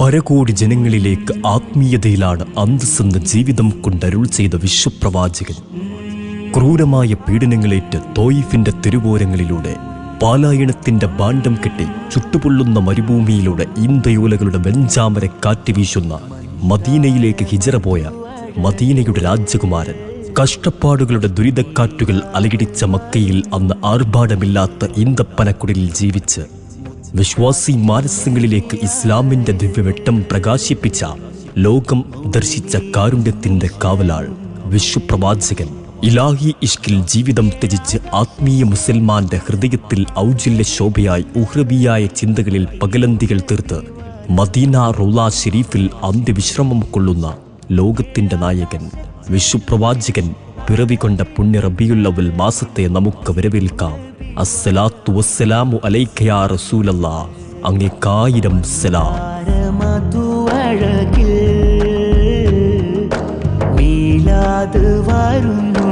പരകോടി ജനങ്ങളിലേക്ക് ആത്മീയതയിലാണ് അന്തസ്സെന്ന ജീവിതം കൊണ്ടരുൾ ചെയ്ത വിശ്വപ്രവാചകൻ. ക്രൂരമായ പീഡനങ്ങളേറ്റ് തോയിഫിന്റെ തിരുവോരങ്ങളിലൂടെ പാലായണത്തിന്റെ ബാണ്ഡം കെട്ടി ചുട്ടുപൊള്ളുന്ന മരുഭൂമിയിലൂടെ ഇന്ദയോലകളുടെ വെഞ്ചാമര കാറ്റ് വീശുന്ന മദീനയിലേക്ക് ഹിജറ പോയ മദീനയുടെ രാജകുമാരൻ കഷ്ടപ്പാടുകളുടെ ദുരിതക്കാറ്റുകൾ അലകിടിച്ച മക്കയിൽ അന്ന് ആർഭാടമില്ലാത്ത ഈന്തപ്പനക്കുടലിൽ ജീവിച്ച് വിശ്വാസി മാനസങ്ങളിലേക്ക് ഇസ്ലാമിന്റെ ദിവ്യവെട്ടം പ്രകാശിപ്പിച്ച ലോകം ദർശിച്ച കാരുണ്യത്തിന്റെ കാവലാൾ വിശ്വപ്രവാചകൻ. ഇലാഹി ഇഷ്കിൽ ജീവിതം ത്യജിച്ച് ആത്മീയ മുസൽമാന്റെ ഹൃദയത്തിൽ ഔജ്വല്യ ശോഭയായി ഉഹ്രവിയായ ചിന്തകളിൽ പകലന്തികൾ തീർത്ത് മദീന റൗല ഷെരീഫിൽ അന്ത്യവിശ്രമം കൊള്ളുന്ന ലോകത്തിന്റെ നായകൻ. വിശ്വപ്രവാചകൻ പിറവികൊണ്ട പുണ്യ റബിയുള്ളവൽ മാസത്തെ നമുക്ക് വരവേൽക്കാം. അസ്സലാത്തു വസ്സലാമു അലൈഖയാ റസൂലല്ല. അങ്ങേക്കായിരം സലാം. വരുന്ന.